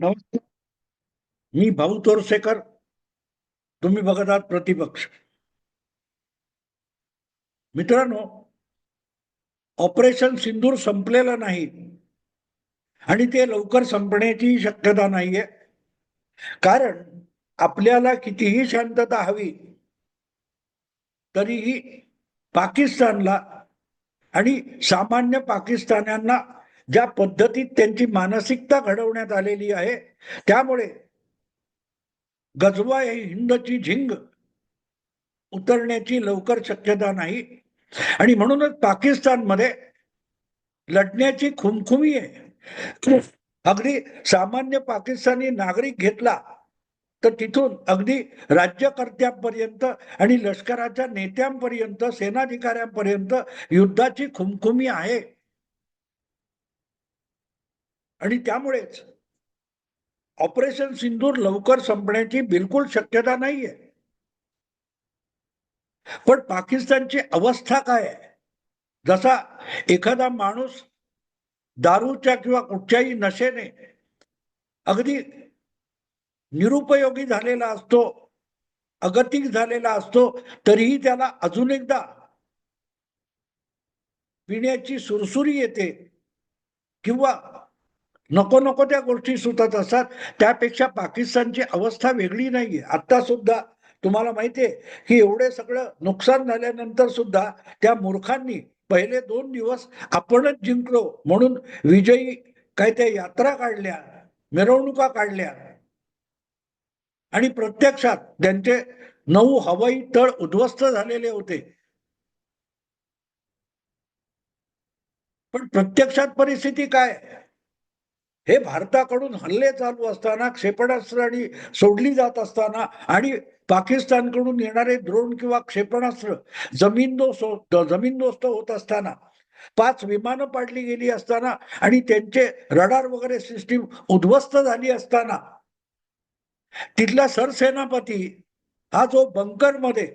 नमस्कार. मी भाऊ तोरसेकर. तुम्ही बघत आहात प्रतिपक्ष. मित्रांनो ऑपरेशन सिंदूर संपलेलं नाही. आणि ते लवकर संपण्याची शक्यता नाहीये. कारण आपल्याला कितीही शांतता हवी तरीही पाकिस्तानला आणि सामान्य पाकिस्तान्यांना ज्या पद्धतीत त्यांची मानसिकता घडवण्यात आलेली आहे त्यामुळे गजवा ही हिंदची झिंग उतरण्याची लवकर शक्यता नाही. आणि म्हणूनच पाकिस्तानमध्ये लढण्याची खुमखुमी आहे. अगदी सामान्य पाकिस्तानी नागरिक घेतला तर तिथून अगदी राज्यकर्त्यांपर्यंत आणि लष्कराच्या नेत्यांपर्यंत सेनाधिकाऱ्यांपर्यंत युद्धाची खुमखुमी आहे. आणि त्यामुळेच ऑपरेशन सिंदूर लवकर संपण्याची बिलकुल शक्यता नाहीये. पण पाकिस्तानची अवस्था काय आहे? जसा एखादा माणूस दारूच्या किंवा कुठच्याही नशेने अगदी निरुपयोगी झालेला असतो अगतिक झालेला असतो तरीही त्याला अजून एकदा पिण्याची सुरसुरी येते किंवा नको नको त्या गोष्टी सुचत असतात. त्यापेक्षा पाकिस्तानची अवस्था वेगळी नाहीये. आता सुद्धा तुम्हाला माहितीये की एवढे सगळं नुकसान झाल्यानंतर सुद्धा त्या मूर्खांनी पहिले दोन दिवस आपणच जिंकलो म्हणून विजयी काय त्या यात्रा काढल्या मिरवणुका काढल्या. आणि प्रत्यक्षात त्यांचे नऊ हवाई तळ उद्ध्वस्त झालेले होते. पण प्रत्यक्षात परिस्थिती काय? हे भारताकडून हल्ले चालू असताना क्षेपणास्त्र आणि सोडली जात असताना आणि पाकिस्तानकडून येणारे द्रोण किंवा क्षेपणास्त्र जमीनदोस्त जमीनदोस्त होत असताना पाच विमानं पाडली गेली असताना आणि त्यांचे रडार वगैरे सिस्टीम उद्ध्वस्त झाली असताना तिथला सरसेनापती हा जो बंकरमध्ये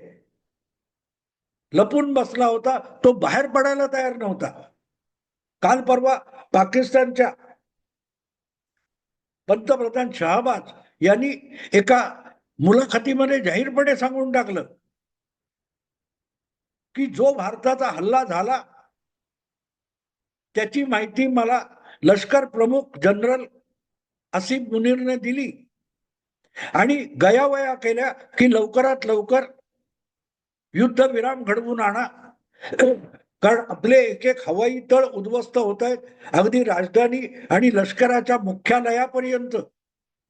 लपून बसला होता तो बाहेर पडायला तयार नव्हता. काल परवा पाकिस्तानच्या पंतप्रधान शहाबाज यांनी एका मुलाखतीमध्ये जाहीरपणे सांगून टाकलं की जो भारताचा हल्ला झाला त्याची माहिती मला लष्कर प्रमुख जनरल असिफ मुनीरने दिली. आणि गयावया केल्या की लवकरात लवकर युद्ध विराम घडवून आणा. कारण आपले एक एक हवाई तळ उद्ध्वस्त होत आहेत अगदी राजधानी आणि लष्कराच्या मुख्यालयापर्यंत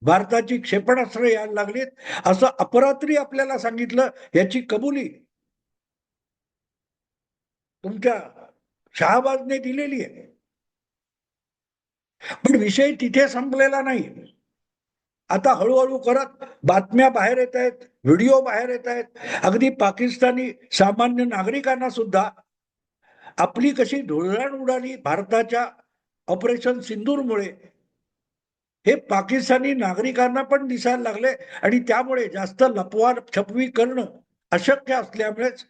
भारताची क्षेपणास्त्र यायला लागलीत. असं अपरात्री आपल्याला सांगितलं याची कबुली तुमच्या शहाबाजने दिलेली आहे. पण विषय तिथे संपलेला नाही. आता हळूहळू करत बातम्या बाहेर येत आहेत व्हिडिओ बाहेर येत आहेत अगदी पाकिस्तानी सामान्य नागरिकांना सुद्धा आपली कशी धुळधाण उडाली भारताच्या ऑपरेशन सिंदूरमुळे. हे पाकिस्तानी नागरिकांना पण दिसायला लागले आणि त्यामुळे जास्त लपवा छपवी करणं अशक्य असल्यामुळेच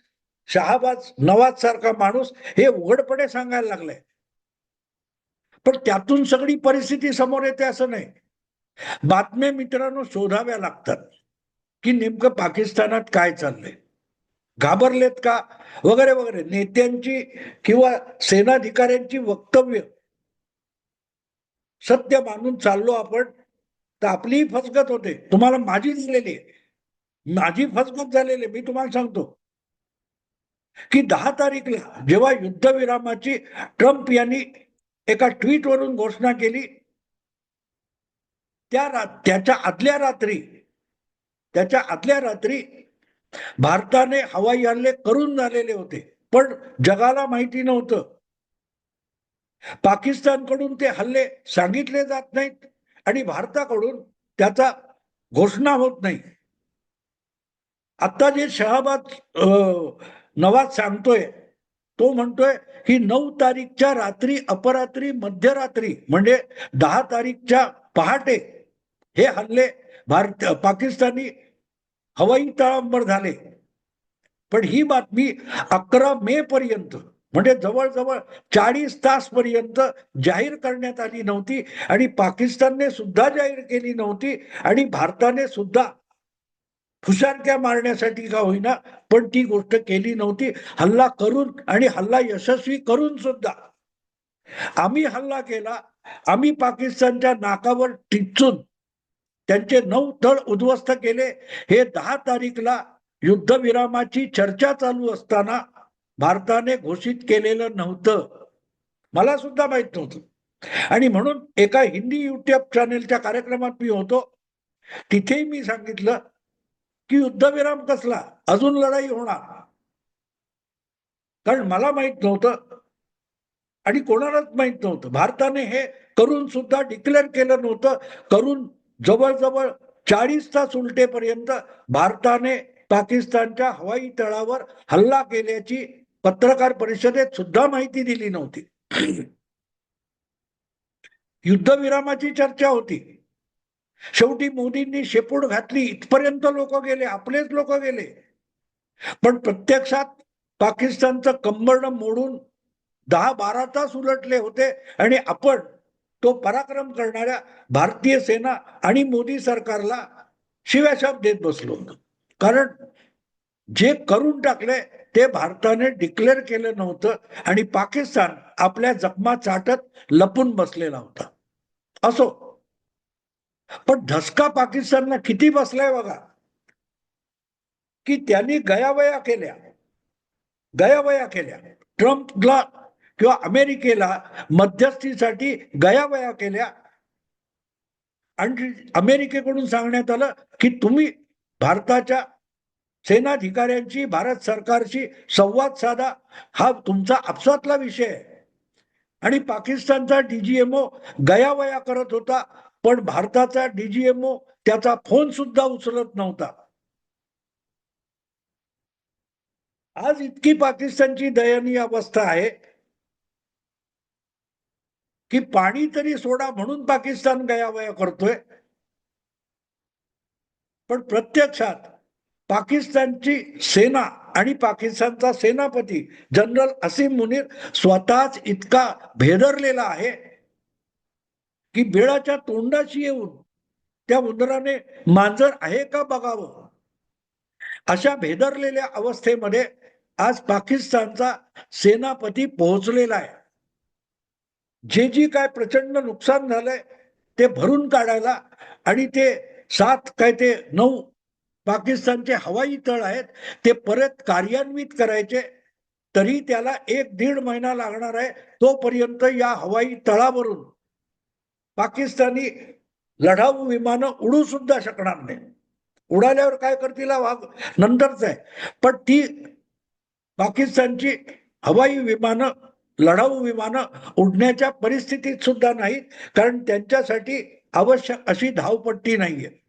शहाबाज नवाज सारखा माणूस हे उघडपणे सांगायला लागलाय पण त्यातून सगळी परिस्थिती समोर येते असं नाही. बातम्या मित्रांनो शोधाव्या लागतात की नेमकं पाकिस्तानात काय चाललंय. घाबरलेत का? वगैरे वगैरे. नेत्यांची किंवा सेनाधिकाऱ्यांची वक्तव्य. सत्य मानून चाललो आपण तर आपलीही फसगत होते. तुम्हाला माझी झालेली आहे. माझी फसगत झालेली मी तुम्हाला सांगतो. की दहा तारीखला जेव्हा युद्धविरामाची ट्रम्प यांनी एका ट्विट वरून घोषणा केली त्या त्याच्या आदल्या रात्री त्याच्या आदल्या रात्री भारताने हवाई हल्ले करून झालेले होते पण जगाला माहिती नव्हतं. पाकिस्तानकडून ते हल्ले सांगितले जात नाहीत आणि भारताकडून त्याचा घोषणा होत नाही. आता जे शहाबाद नवाज सांगतोय तो म्हणतोय की नऊ तारीखच्या रात्री अपरात्री मध्यरात्री म्हणजे दहा तारीखच्या पहाटे हे हल्ले भारत पाकिस्तानी हवाई तळांवर झाले. पण ही बातमी अकरा मे पर्यंत म्हणजे जवळजवळ चाळीस तास पर्यंत जाहीर करण्यात आली नव्हती आणि पाकिस्तानने सुद्धा जाहीर केली नव्हती आणि भारताने सुद्धा फुशारक्या मारण्यासाठी का होईना पण ती गोष्ट केली नव्हती. हल्ला करून आणि हल्ला यशस्वी करून सुद्धा आम्ही हल्ला केला आम्ही पाकिस्तानच्या नाकावर टिचून त्यांचे नऊ तळ उद्ध्वस्त केले. हे दहा तारीखला युद्धविरामाची चर्चा चालू असताना भारताने घोषित केलेलं नव्हतं. मला सुद्धा माहीत नव्हतं. आणि म्हणून एका हिंदी युट्यूब चॅनेलच्या कार्यक्रमात मी होतो. तिथेही मी सांगितलं की युद्धविराम कसला? अजून लढाई होणार. कारण मला माहीत नव्हतं. आणि कोणालाच माहीत नव्हतं. भारताने हे करून सुद्धा डिक्लेअर केलं नव्हतं. करून जवळजवळ चाळीस तास उलटेपर्यंत भारताने पाकिस्तानच्या हवाई तळावर हल्ला केल्याची पत्रकार परिषदेत सुद्धा माहिती दिली नव्हती. युद्धविरामाची चर्चा होती. शेवटी मोदींनी शेपूट घातली इथपर्यंत लोक गेले आपलेच लोक गेले. पण प्रत्यक्षात पाकिस्तानचं कंबरण मोडून दहा बारा तास उलटले होते आणि आपण तो पराक्रम करणाऱ्या भारतीय सेना आणि मोदी सरकारला शिव्याशाप देत बसलो. होतो कारण जे करून टाकले ते भारताने डिक्लेअर केलं नव्हतं आणि पाकिस्तान आपल्या जखमा चाटत लपून बसलेला होता. असो. पण धसका पाकिस्तानला किती बसलाय बघा. की त्यांनी गयावया केल्या. गयावया केल्या. ट्रम्पला किंवा अमेरिकेला मध्यस्थीसाठी गयावया केल्या. आणि अमेरिकेकडून सांगण्यात आलं की तुम्ही भारताच्या सेनाधिकाऱ्यांशी भारत सरकारशी संवाद साधा. हा तुमचा आपसातला विषय आहे. आणि पाकिस्तानचा डीजीएमओ गयावया करत होता पण भारताचा डीजीएमओ त्याचा फोन सुद्धा उचलत नव्हता. आज इतकी पाकिस्तानची दयनीय अवस्था आहे. की पाणी तरी सोडा म्हणून पाकिस्तान गयावया करतोय. पण प्रत्यक्षात पाकिस्तानची सेना आणि पाकिस्तानचा सेनापती जनरल असीम मुनीर स्वतःच इतका भेदरलेला आहे की बिळाच्या तोंडाशी येऊन त्या उंदराने मांजर आहे का बघावं? अशा भेदरलेल्या अवस्थेमध्ये आज पाकिस्तानचा सेनापती पोहोचलेला आहे. जे जी काय प्रचंड नुकसान झालंय ते भरून काढायला आणि ते सात काय ते नऊ पाकिस्तानचे हवाई तळ आहेत ते परत कार्यान्वित करायचे तरी त्याला एक दीड महिना लागणार आहे तोपर्यंत या हवाई तळावरून पाकिस्तानी लढाऊ विमानं उडू सुद्धा शकणार नाही. उडाल्यावर काय करतील हा वाघ नंतरच आहे. पण ती पाकिस्तानची हवाई विमानं लढाऊ विमानं उडण्याच्या परिस्थितीत सुद्धा नाहीत कारण त्यांच्यासाठी आवश्यक अशी धावपट्टी नाहीये.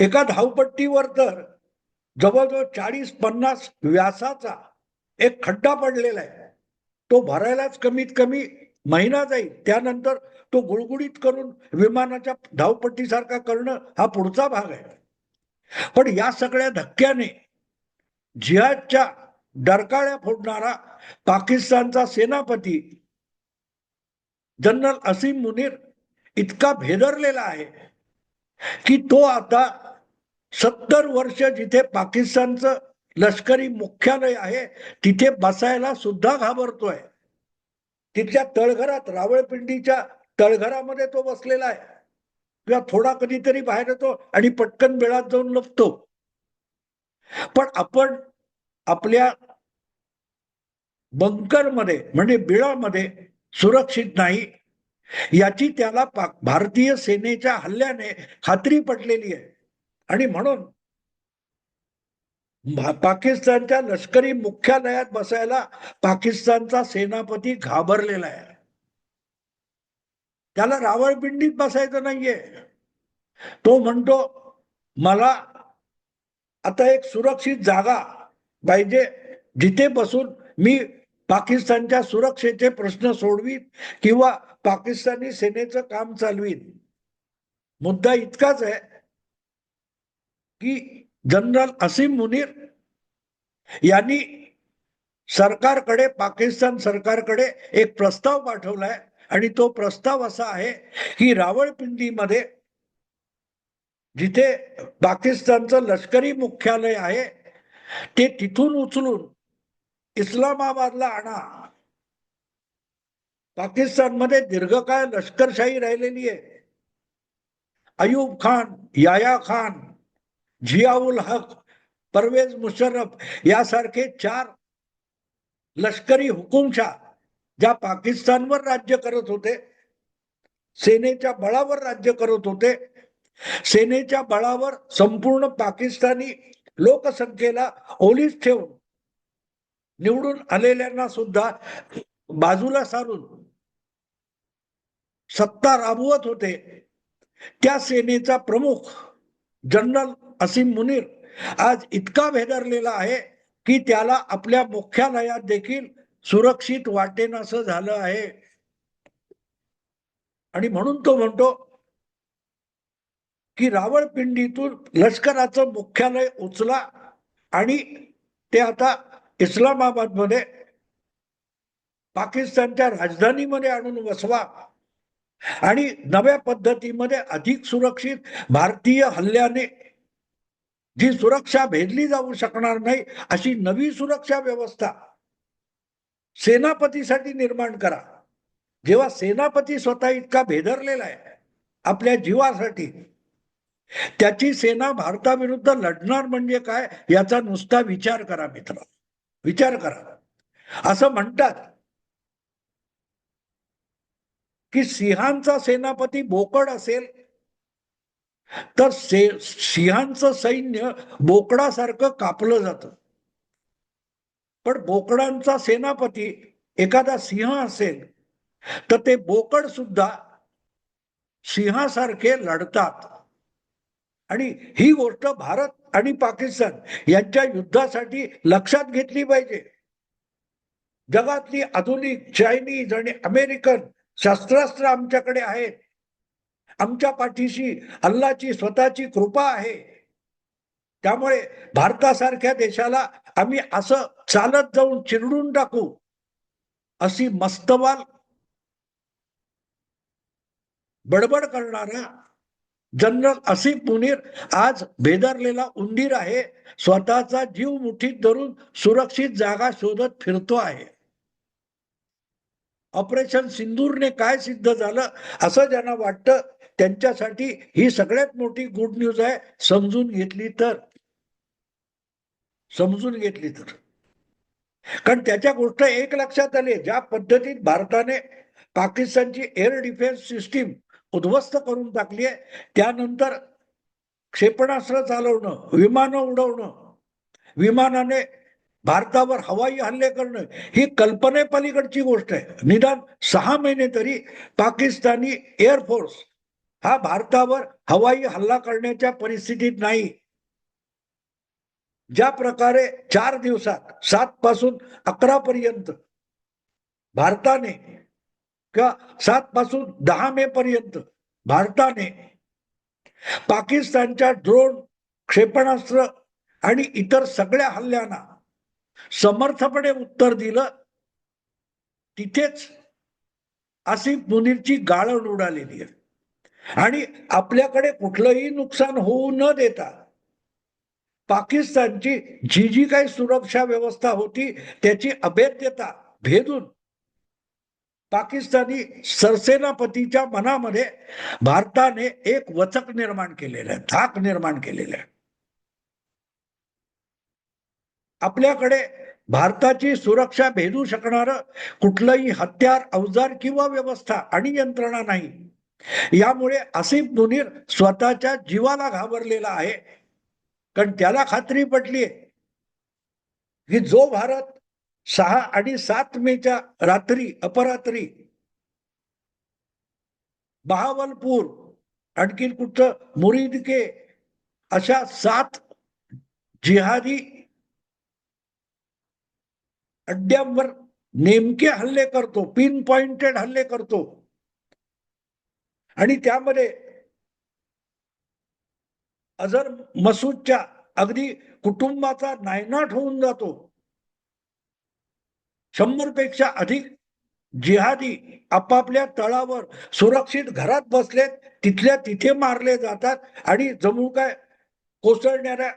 एका धावपट्टीवर तर जवळजवळ चाळीस पन्नास व्यासाचा एक खड्डा पडलेला आहे. तो भरायलाच कमीत कमी महिना जाईल. त्यानंतर तो गुळगुळीत करून विमानाच्या धावपट्टीसारखा करणं हा पुढचा भाग आहे. पण या सगळ्या धक्क्याने जिहादच्या डरकाळ्या फोडणारा पाकिस्तानचा सेनापती जनरल असीम मुनीर इतका भेदरलेला आहे की तो आता सत्तर वर्ष जिथे पाकिस्तानचं लष्करी मुख्यालय आहे तिथे बसायला सुद्धा घाबरतोय. तिथल्या तळघरात रावळपिंडीच्या तळघरामध्ये तो बसलेला आहे. किंवा थोडा कधीतरी बाहेर येतो आणि पटकन बेळात जाऊन लपतो. पण आपण आपल्या बंकरमध्ये म्हणजे बिळामध्ये सुरक्षित नाही याची त्याला पाक भारतीय सेनेच्या हल्ल्याने खात्री पटलेली आहे. आणि म्हणून पाकिस्तानच्या लष्करी मुख्यालयात बसायला पाकिस्तानचा सेनापती घाबरलेला आहे. त्याला रावळपिंडीत बसायचं नाहीये. तो म्हणतो मला आता एक सुरक्षित जागा पाहिजे. जिथे बसून मी पाकिस्तानच्या सुरक्षेचे प्रश्न सोडवीन किंवा पाकिस्तानी सेनेचं काम चालवीन. मुद्दा इतकाच आहे की जनरल असीम मुनीर यांनी सरकारकडे पाकिस्तान सरकारकडे एक प्रस्ताव पाठवलाय आणि तो प्रस्ताव असा आहे की रावळपिंडीमध्ये जिथे पाकिस्तानचं लष्करी मुख्यालय आहे ते तिथून उचलून इस्लामाबादला आणा. पाकिस्तानमध्ये दीर्घकाळ लष्करशाही राहिलेली आहे. अयूब खान याया खान झियाउल हक परवेज मुशर्रफ यासारखे चार लष्करी हुकुमशाह ज्या पाकिस्तानवर राज्य करत होते सेनेच्या बळावर राज्य करत होते सेनेच्या बळावर संपूर्ण पाकिस्तानी लोकसंख्येला ओलीस ठेवून निवडून आलेल्यांना सुद्धा बाजूला सारून सत्ता राबवत होते. त्या सेनेचा प्रमुख जनरल असीम मुनीर आज इतका भेदरलेला आहे की त्याला आपल्या मुख्यालयात देखील सुरक्षित वाटेनासं झालं आहे. आणि म्हणून तो म्हणतो की रावळपिंडीतून लष्कराचं मुख्यालय उचला आणि ते आता इस्लामाबादमध्ये पाकिस्तानच्या राजधानीमध्ये आणून बसवा आणि नव्या पद्धतीमध्ये अधिक सुरक्षित भारतीय हल्ल्याने जी सुरक्षा भेदली जाऊ शकणार नाही अशी नवी सुरक्षा व्यवस्था सेनापतीसाठी निर्माण करा. जेव्हा सेनापती स्वतः इतका भेदरलेला आहे आपल्या जीवासाठी त्याची सेना भारताविरुद्ध लढणार म्हणजे काय याचा नुसता विचार करा मित्र. विचार करा. असं म्हणतात की सिंहांचा सेनापती बोकड असेल तर से सिंहांचं सैन्य बोकडासारखं कापलं जातं. पण बोकडांचा सेनापती एखादा सिंह असेल तर ते बोकड सुद्धा सिंहासारखे लढतात. आणि ही गोष्ट भारत आणि पाकिस्तान यांच्या युद्धासाठी लक्षात घेतली पाहिजे. जगातली आधुनिक चायनीज आणि अमेरिकन शस्त्रास्त्र आमच्याकडे आहेत. आमच्या पाठीशी अल्लाची स्वतःची कृपा आहे. त्यामुळे भारतासारख्या देशाला आम्ही असं चालत जाऊन चिरडून टाकू अशी मस्तवाल बडबड करणारा जनरल असिफ मुनीर आज भेदरलेला उंदीर आहे. स्वतःचा जीव मुठीत धरून सुरक्षित जागा शोधत फिरतो आहे. ऑपरेशन सिंदूरने काय सिद्ध झालं असं ज्यांना वाटतं त्यांच्यासाठी ही सगळ्यात मोठी गुड न्यूज आहे समजून घेतली तर. समजून घेतली तर. कारण त्याच्या गोष्ट एक लक्षात आली ज्या पद्धतीत भारताने पाकिस्तानची एअर डिफेन्स सिस्टीम उद्ध्वस्त करून टाकली आहे त्यानंतर क्षेपणास्त्र चालवणं विमानं उडवणं विमानाने भारतावर हवाई हल्ले करणं ही कल्पनेपलीकडची गोष्ट आहे. निदान सहा महिने तरी पाकिस्तानी एअरफोर्स हा भारतावर हवाई हल्ला करण्याच्या परिस्थितीत नाही. ज्या प्रकारे चार दिवसात सात पासून अकरा पर्यंत भारताने किंवा सात पासून दहा मे पर्यंत भारताने पाकिस्तानच्या ड्रोन क्षेपणास्त्र आणि इतर सगळ्या हल्ल्यांना समर्थपणे उत्तर दिलं तिथेच आसिफ मुनीरची गाळण उडालेली आहे. आणि आपल्याकडे कुठलंही नुकसान होऊ न देता पाकिस्तानची जी जी काही सुरक्षा व्यवस्था होती त्याची अभेद्यता भेदून पाकिस्तानी सरसेनापतीच्या मनामध्ये भारताने एक वचक निर्माण केलेलं आहे धाक निर्माण केलेला आहे. आपल्याकडे भारताची सुरक्षा भेदू शकणार कुठलंही हत्यार अवजार किंवा व्यवस्था आणि यंत्रणा नाही. यामुळे आसिफ मुनीर स्वतःच्या जीवाला घाबरलेला आहे. कारण त्याला खात्री पटली की जो भारत सहा आणि सात मेच्या रात्री अपरात्री. बहावलपूर आणखी कुठं? मुरीदके. अशा सात जिहादी अड्ड्यांवर नेमके हल्ले करतो पिन पॉइंटेड हल्ले करतो. आणि त्यामध्ये अझर मसूदच्या अगदी कुटुंबाचा नायनाट होऊन जातो. शंभरपेक्षा अधिक जिहादी आपापल्या तळावर सुरक्षित घरात बसलेत तिथल्या तिथे मारले जातात आणि जणू काय कोसळणाऱ्या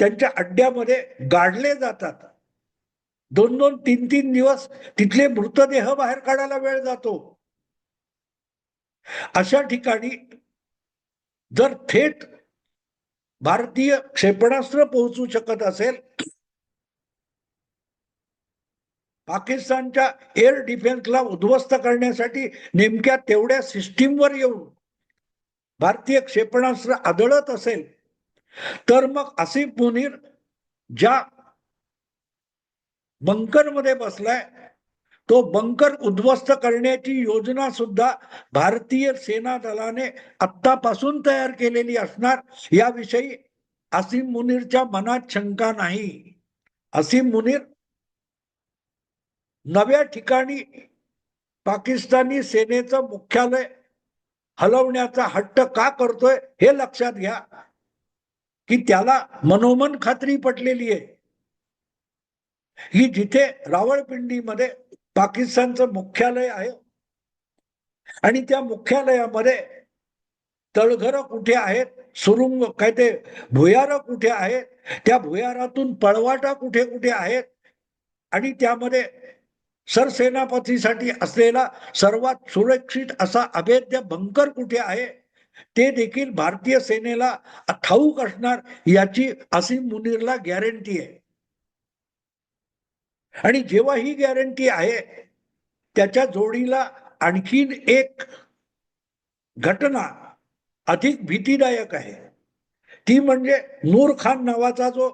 त्यांच्या अड्ड्यामध्ये गाडले जातात. दोन दोन तीन तीन दिवस तिथले मृतदेह बाहेर काढायला वेळ जातो. अशा ठिकाणी जर थेट भारतीय क्षेपणास्त्र पोहोचू शकत असेल पाकिस्तानच्या एअर डिफेन्सला उद्ध्वस्त करण्यासाठी नेमक्या तेवढ्या सिस्टीमवर येऊन भारतीय क्षेपणास्त्र आदळत असेल तर मग आसिफ मुनीर ज्या बंकरमध्ये बसलाय तो बंकर उद्ध्वस्त करण्याची योजना सुद्धा भारतीय सेना दलाने आत्तापासून तयार केलेली असणार याविषयी असीम मुनीरच्या मनात शंका नाही. असीम मुनीर नव्या ठिकाणी पाकिस्तानी सेनेचं मुख्यालय हलवण्याचा हट्ट का करतोय हे लक्षात घ्या. की त्याला मनोमन खात्री पटलेली आहे. ही जिथे रावळपिंडीमध्ये पाकिस्तानचं मुख्यालय आहे आणि त्या मुख्यालयामध्ये तळघर कुठे आहेत सुरुंग काय ते भुयार कुठे आहेत त्या भुयारातून पळवाटा कुठे कुठे आहेत आणि त्यामध्ये सरसेनापतीसाठी असलेला सर्वात सुरक्षित असा अभेद्य बंकर कुठे आहे? ते देखील भारतीय सेनेला ठाऊक असणार याची असीम मुनीरला गॅरंटी आहे. आणि जेव्हा ही गॅरंटी आहे त्याच्या जोडीला आणखीन एक घटना अधिक भीतीदायक आहे. ती म्हणजे नूर खान नावाचा जो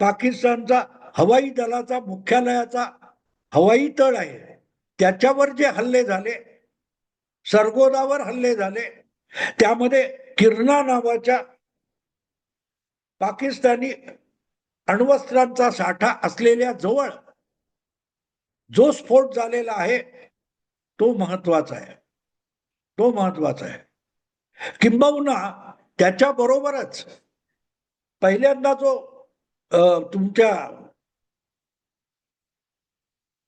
पाकिस्तानचा हवाई दलाचा मुख्यालयाचा हवाई तळ आहे. त्याच्यावर जे हल्ले झाले सरगोदावर हल्ले झाले त्यामध्ये किरणा नावाच्या पाकिस्तानी अण्वस्त्रांचा साठा असलेल्या जवळ जो स्फोट झालेला आहे तो महत्त्वाचा आहे. तो महत्त्वाचा आहे. किंबहुना त्याच्या बरोबरच पहिल्यांदा जो तुमच्या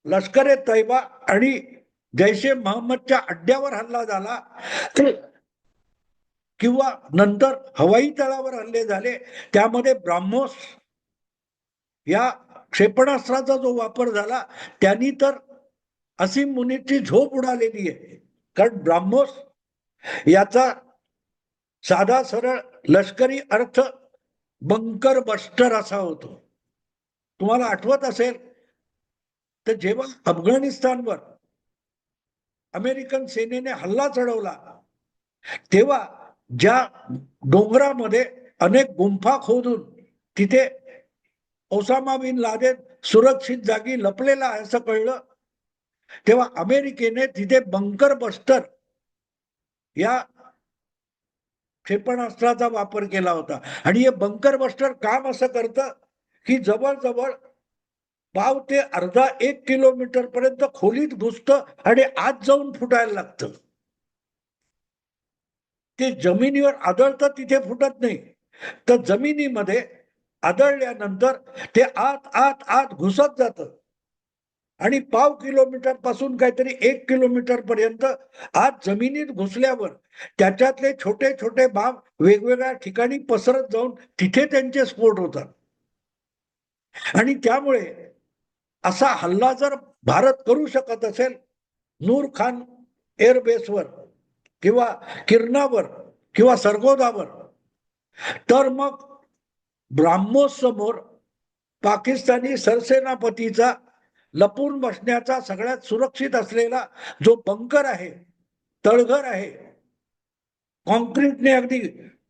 लष्कर ए तैबा आणि जैसे महम्मदच्या अड्ड्यावर हल्ला झाला. किंवा नंतर हवाई तळावर हल्ले झाले. त्यामध्ये ब्राह्मोस या क्षेपणास्त्राचा जो वापर झाला त्यांनी तर असीम मुनीची झोप उडालेली आहे. कारण ब्राह्मोस याचा साधा सरळ लष्करी अर्थ बंकर बस्टर असा होतो. तुम्हाला आठवत असेल तर जेव्हा अफगाणिस्तानवर अमेरिकन सेनेने हल्ला चढवला तेव्हा ज्या डोंगरामध्ये अनेक गुंफा खोदून तिथे ओसामा बिन लादेन सुरक्षित जागी लपलेला आहे असं कळलं तेव्हा अमेरिकेने तिथे बंकर बस्टर या क्षेपणास्त्राचा वापर केला होता. आणि हे बंकर बस्टर काम असं करतं की जवळजवळ पाव ते अर्धा एक किलोमीटर पर्यंत खोलीत घुसतं आणि आत जाऊन फुटायला लागतं. ते जमिनीवर आदळतं तिथे फुटत नाही. तर जमिनीमध्ये आदळल्यानंतर ते आत आत आत घुसत जात. आणि पाव किलोमीटरपासून काहीतरी एक किलोमीटर पर्यंत आत जमिनीत घुसल्यावर त्याच्यातले छोटे छोटे बाब वेगवेगळ्या ठिकाणी पसरत जाऊन तिथे त्यांचे स्फोट होतात. आणि त्यामुळे असा हल्ला जर भारत करू शकत असेल नूर खान एअरबेसवर किंवा किरणावर किंवा सरगोदावर तर मग ब्राह्मोस समोर पाकिस्तानी सरसेनापतीचा लपून बसण्याचा सगळ्यात सुरक्षित असलेला जो बंकर आहे तळघर आहे कॉन्क्रीटने अगदी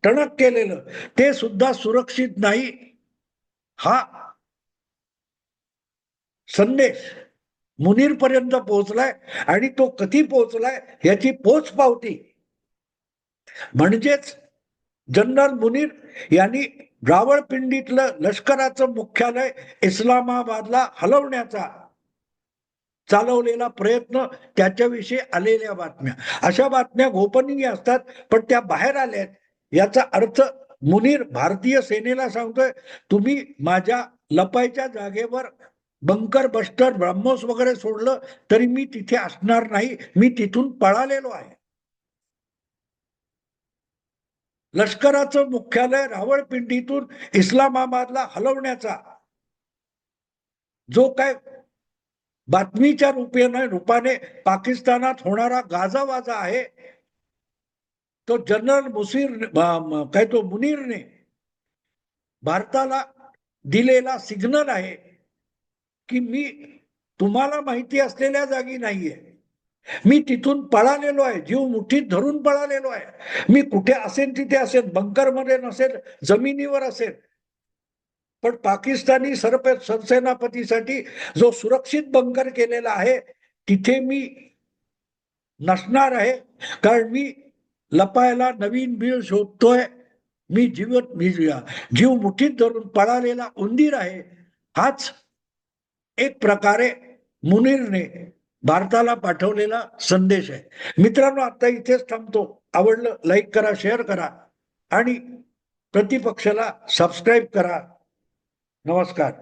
टणक केलेलं ते सुद्धा सुरक्षित नाही. हा संदेश मुनीरपर्यंत पोहोचलाय आणि तो कधी पोहोचलाय याची पोच पावती. म्हणजेच जनरल मुनीर यांनी रावळपिंडीतलं लष्कराचं मुख्यालय इस्लामाबादला हलवण्याचा चालवलेला प्रयत्न त्याच्याविषयी आलेल्या बातम्या. अशा बातम्या गोपनीय असतात पण त्या बाहेर आल्यात. याचा अर्थ मुनीर भारतीय सेनेला सांगतोय तुम्ही माझ्या लपायच्या जागेवर बंकर बस्टर ब्रह्मोस वगैरे सोडलं तरी मी तिथे असणार नाही. मी तिथून पळालेलो आहे. लष्कराचं मुख्यालय रावळपिंडीतून इस्लामाबादला हलवण्याचा जो काय बातमीच्या रूपेने रूपाने पाकिस्तानात होणारा गाजावाजा आहे तो जनरल मुसीर काय तो मुनीरने भारताला दिलेला सिग्नल आहे. की मी तुम्हाला माहिती असलेल्या जागी नाहीये. मी तिथून पळालेलो आहे. जीव मुठीत धरून पळालेलो आहे. मी कुठे असेल तिथे असेल बंकरमध्ये नसेल जमिनीवर असेल. पण पाकिस्तानी सरप सरसेनापतीसाठी जो सुरक्षित बंकर केलेला आहे तिथे मी नसणार आहे. कारण मी लपायला नवीन बीळ शोधतोय. मी जीवत मी जीव मुठीत धरून पळालेला उंदीर आहे. हाच एक प्रकारे मुनीरने भारताला पाठवलेला संदेश आहे. मित्रांनो आता इथेच थांबतो. आवडलं लाईक करा शेअर करा आणि प्रतिपक्षाला सबस्क्राईब करा. नमस्कार.